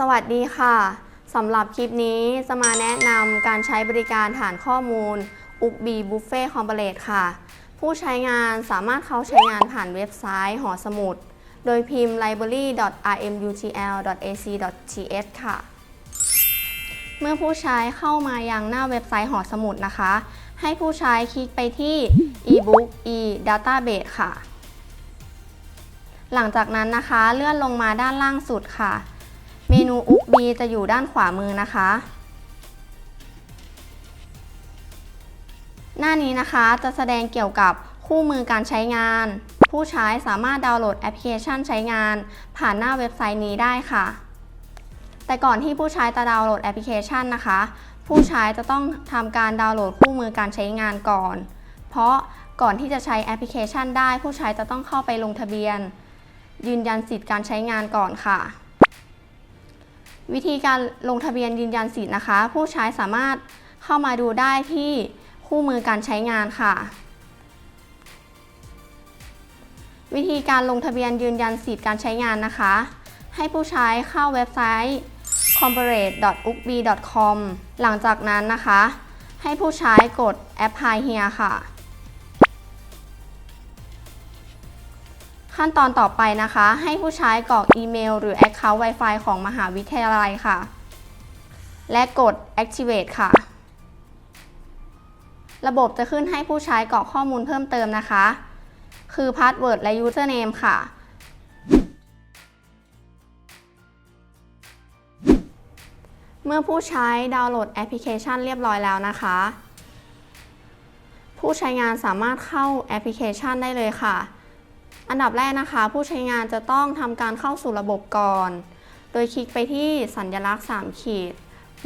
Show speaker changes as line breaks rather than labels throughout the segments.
สวัสดีค่ะสำหรับคลิปนี้จะมาแนะนำการใช้บริการฐานข้อมูล u b บีบุฟเฟ่คอม l พ t e ค่ะ ผู้ใช้งานสามารถเข้าใช้งานผ่านเว็บไซต์หอสมุด โดยพิมพ์ library.rmutl.ac.th ค่ะ เมื่อผู้ใช้เข้ามายังหน้าเว็บไซต์หอสมุดนะคะ ให้ผู้ใช้คลิกไปที่ ebook e database ค่ะ หลังจากนั้นนะคะเลื่อนลงมาด้านล่างสุดค่ะ เมนูอุกบีจะอยู่ด้านขวามือนะคะ หน้านี้นะคะจะแสดงเกี่ยวกับคู่มือการใช้งาน ผู้ใช้สามารถดาวน์โหลดแอปพลิเคชันใช้งาน ผ่านหน้าเว็บไซต์นี้ได้ค่ะ แต่ก่อนที่ผู้ใช้จะดาวน์โหลดแอปพลิเคชันนะคะ ผู้ใช้จะต้องทำการดาวน์โหลดคู่มือการใช้งานก่อน เพราะก่อนที่จะใช้แอปพลิเคชันได้ ผู้ใช้จะต้องเข้าไปลงทะเบียน ยืนยันสิทธิ์การใช้งานก่อนค่ะ วิธีการลงทะเบียนยืนยันสิทธิ์นะคะ ผู้ใช้สามารถเข้ามาดูได้ที่คู่มือการใช้งานค่ะ วิธีการลงทะเบียนยืนยันสิทธิ์การใช้งานนะคะ ให้ผู้ใช้เข้าเว็บไซต์ corporate.ukb.com หลังจากนั้นนะคะ ให้ผู้ใช้กด apply here ค่ะ ขั้นตอนต่อไปนะคะ ให้ผู้ใช้กรอกอีเมล หรือ Account Wi-Fi ของมหาวิทยาลัยค่ะ และกด activate ค่ะ ระบบจะขึ้นให้ผู้ใช้กรอกข้อมูลเพิ่มเติมนะคะ คือ Password และ Username ค่ะ เมื่อผู้ใช้ดาวน์โหลดแอปพลิเคชันเรียบร้อยแล้วนะคะ ผู้ใช้งานสามารถเข้าแอปพลิเคชันได้เลยค่ะ อันดับแรกนะคะ ผู้ใช้งานจะต้องทำการเข้าสู่ระบบก่อน โดยคลิกไปที่สัญลักษณ์ 3 ขีด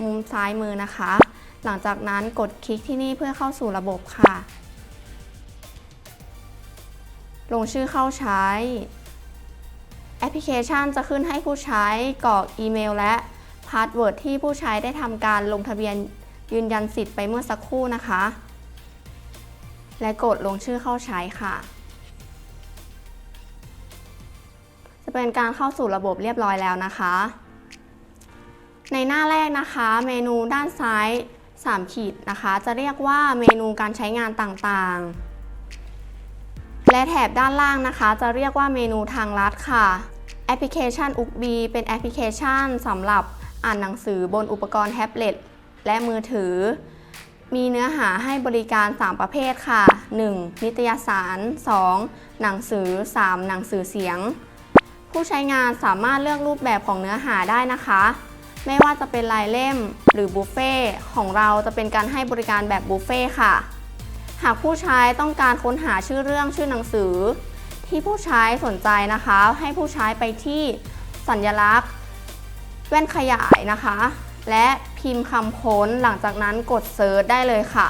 มุมซ้ายมือนะคะ หลังจากนั้นกดคลิกที่นี่เพื่อเข้าสู่ระบบค่ะ ลงชื่อเข้าใช้ แอปพลิเคชันจะขึ้นให้ผู้ใช้กรอกอีเมล และพาสเวิร์ดที่ผู้ใช้ได้ทำการลงทะเบียนยืนยันสิทธิ์ไปเมื่อสักครู่นะคะ และกดลงชื่อเข้าใช้ค่ะ จะเป็นการเข้าสู่ระบบเรียบร้อยแล้วนะคะ ในหน้าแรกนะคะ เมนูด้านซ้าย 3 ขีดนะคะ จะเรียกว่าเมนูการใช้งานต่างๆ และแถบด้านล่างนะคะ จะเรียกว่าเมนูทางลัดค่ะ แอปพลิเคชันอุกบีเป็นแอปพลิเคชันสำหรับอ่านหนังสือบนอุปกรณ์แท็บเล็ตและมือถือ มีเนื้อหาให้บริการ 3 ประเภทค่ะ 1. นิตยสาร 2. หนังสือ 3. หนังสือเสียง ผู้ใช้งานสามารถเลือกรูปแบบของเนื้อหาได้นะคะ ไม่ว่าจะเป็นรายเล่มหรือบุฟเฟ่ของเราจะเป็นการให้บริการแบบบุฟเฟ่ค่ะ หากผู้ใช้ต้องการค้นหาชื่อเรื่องชื่อหนังสือ ที่ผู้ใช้สนใจนะคะ ให้ผู้ใช้ไปที่สัญลักษณ์ แว่นขยายนะคะ และพิมพ์คำค้นหลังจากนั้นกดเซิร์ชได้เลยค่ะ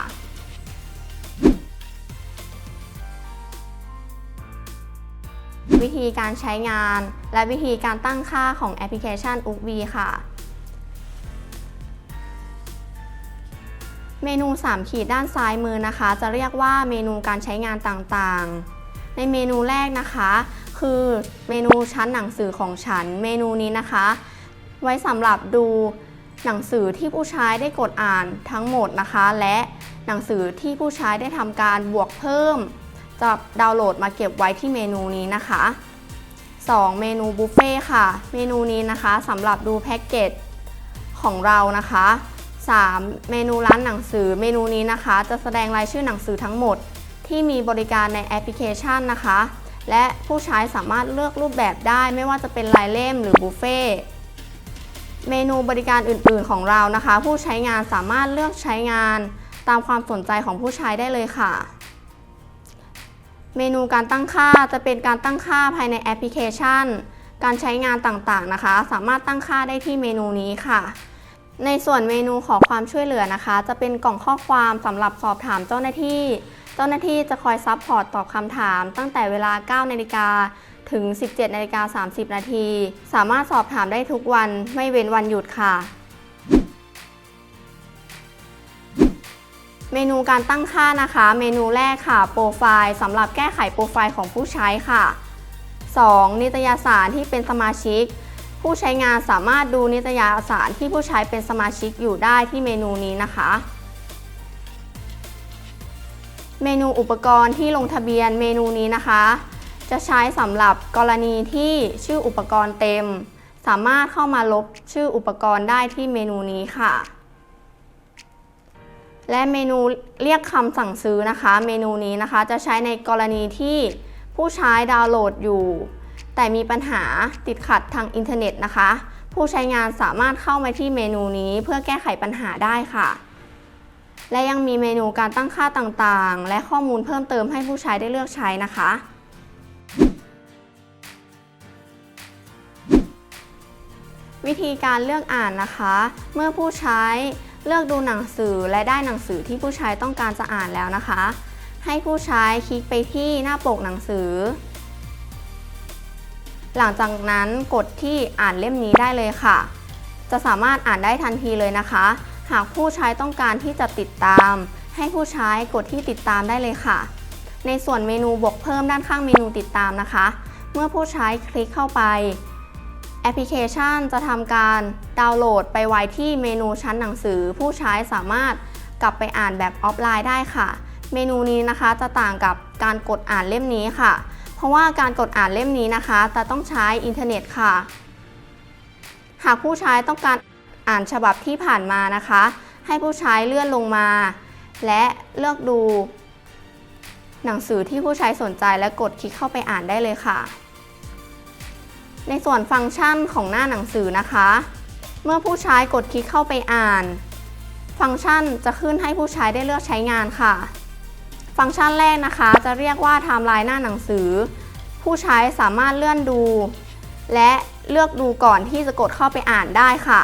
วิธีการใช้งาน และวิธีการตั้งค่าของแอปพลิเคชัน u k v ค่ะ เมนู 3 ขีดด้านซ้ายมือนะคะ จะเรียกว่าเมนูการใช้งานต่างๆ ในเมนูแรกนะคะ คือเมนูชั้นหนังสือของฉัน เมนูนี้นะคะ ไว้สำหรับดูหนังสือที่ผู้ใช้ได้กดอ่านทั้งหมดนะคะ และหนังสือที่ผู้ใช้ได้ทำการบวกเพิ่ม จะดาวน์โหลดมาเก็บไว้ที่เมนูนี้นะคะ 2. เมนูบุฟเฟ่ค่ะ เมนูนี้นะคะสำหรับดูแพ็กเกจของเรานะคะ 3. เมนูร้านหนังสือ เมนูนี้นะคะ จะแสดงรายชื่อหนังสือทั้งหมด ที่มีบริการในแอปพลิเคชันนะคะ และผู้ใช้สามารถเลือกรูปแบบได้ไม่ว่าจะเป็นรายเล่มหรือบุฟเฟ่เมนูบริการอื่น ๆ ของเรานะคะ ผู้ใช้งานสามารถเลือกใช้งานตามความสนใจของผู้ใช้ได้เลยค่ะ เมนูการตั้งค่าจะเป็นการตั้งค่าภายในแอปพลิเคชัน การใช้งานต่างๆนะคะ สามารถตั้งค่าได้ที่เมนูนี้ค่ะ ในส่วนเมนูขอความช่วยเหลือนะคะ จะเป็นกล่องข้อความสำหรับสอบถามเจ้าหน้าที่ เจ้าหน้าที่จะคอยซับพอร์ตตอบคำถาม ตั้งแต่เวลา 9 นาฬิกาถึง 17นาฬิกา30 นาที สามารถสอบถามได้ทุกวันไม่เว้นวันหยุดค่ะ เมนูการตั้งค่านะคะ เมนูแรกค่ะโปรไฟล์สำหรับแก้ไขโปรไฟล์ของผู้ใช้ค่ะ 2. นิตยสารที่เป็นสมาชิก ผู้ใช้งานสามารถดูนิตยสารที่ผู้ใช้เป็นสมาชิกอยู่ได้ที่เมนูนี้นะคะ เมนูอุปกรณ์ที่ลงทะเบียนเมนูนี้นะคะ จะใช้สำหรับกรณีที่ชื่ออุปกรณ์เต็ม สามารถเข้ามาลบชื่ออุปกรณ์ได้ที่เมนูนี้ค่ะ และเมนูเรียกคำสั่งซื้อนะคะ เมนูนี้นะคะจะใช้ในกรณีที่ผู้ใช้ดาวน์โหลดอยู่ แต่มีปัญหาติดขัดทางอินเทอร์เน็ตนะคะ ผู้ใช้งานสามารถเข้ามาที่เมนูนี้เพื่อแก้ไขปัญหาได้ค่ะ และยังมีเมนูการตั้งค่าต่างๆ และข้อมูลเพิ่มเติมให้ผู้ใช้ได้เลือกใช้นะคะวิธีการเลือกอ่านนะคะ เมื่อผู้ใช้ เลือกดูหนังสือและได้หนังสือที่ผู้ใช้ต้องการจะอ่านแล้วนะคะ ให้ผู้ใช้คลิกไปที่หน้าปกหนังสือ หลังจากนั้นกดที่อ่านเล่มนี้ได้เลยค่ะ จะสามารถอ่านได้ทันทีเลยนะคะ หากผู้ใช้ต้องการที่จะติดตาม ให้ผู้ใช้กดที่ติดตามได้เลยค่ะ ในส่วนเมนูบวกเพิ่มด้านข้างเมนูติดตามนะคะ เมื่อผู้ใช้คลิกเข้าไป แอปพลิเคชันจะทำการดาวน์โหลดไปไว้ที่เมนูชั้นหนังสือ ผู้ใช้สามารถกลับไปอ่านแบบออฟไลน์ได้ค่ะ เมนูนี้นะคะจะต่างกับการกดอ่านเล่มนี้ค่ะ เพราะว่าการกดอ่านเล่มนี้นะคะ จะต้องใช้อินเทอร์เน็ตค่ะ หากผู้ใช้ต้องการอ่านฉบับที่ผ่านมานะคะ ให้ผู้ใช้เลื่อนลงมา และเลือกดู หนังสือที่ผู้ใช้สนใจและกดคลิกเข้าไปอ่านได้เลยค่ะ ในส่วนฟังก์ชันของหน้าหนังสือนะคะ เมื่อผู้ใช้กดคลิกเข้าไปอ่าน ฟังก์ชันจะขึ้นให้ผู้ใช้ได้เลือกใช้งานค่ะ ฟังก์ชันแรกนะคะ จะเรียกว่าไทม์ไลน์หน้าหนังสือ ผู้ใช้สามารถเลื่อนดู และเลือกดูก่อนที่จะกดเข้าไปอ่านได้ค่ะ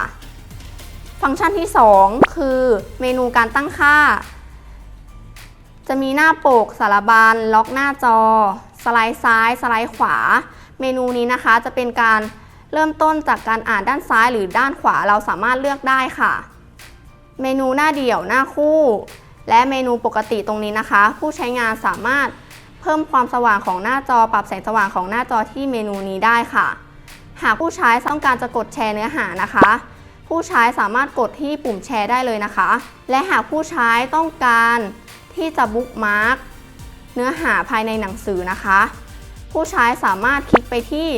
ฟังก์ชันที่ 2 คือเมนูการตั้งค่า จะมีหน้าปกสารบัญล็อกหน้าจอ สไลด์ซ้าย สไลด์ขวา เมนูนี้นะคะจะเป็นการเริ่มต้นจากการอ่านด้านซ้ายหรือด้านขวาเราสามารถเลือกได้ค่ะ เมนูหน้าเดี่ยวหน้าคู่ และเมนูปกติตรงนี้นะคะ ผู้ใช้งานสามารถเพิ่มความสว่างของหน้าจอปรับแสงสว่างของหน้าจอที่เมนูนี้ได้ค่ะ หากผู้ใช้ต้องการจะกดแชร์เนื้อหานะคะ ผู้ใช้สามารถกดที่ปุ่มแชร์ได้เลยนะคะ และหากผู้ใช้ต้องการที่จะบุ๊กมาร์กเนื้อหาภายในหนังสือนะคะ ผู้ใช้สามารถคลิกไปที่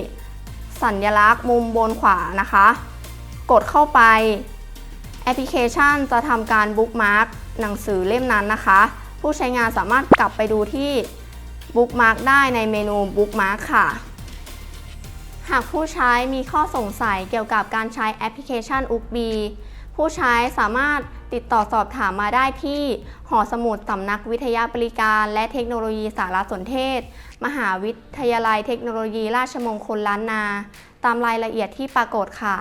สัญลักษณ์มุมบนขวานะคะ กดเข้าไปแอปพลิเคชันจะทำการบุ๊กมาร์กหนังสือเล่มนั้นนะคะ ผู้ใช้งานสามารถกลับไปดูที่บุ๊กมาร์กได้ในเมนูบุ๊กมาร์กค่ะ หากผู้ใช้มีข้อสงสัยเกี่ยวกับการใช้แอปพลิเคชัน u k b ผู้ใช้สามารถติดต่อสอบถามมาได้ที่ หอสมุดสำนักวิทยาบริการและเทคโนโลยีสารสนเทศ มหาวิทยาลัยเทคโนโลยีราชมงคลล้านนา ตามรายละเอียดที่ปรากฏค่ะ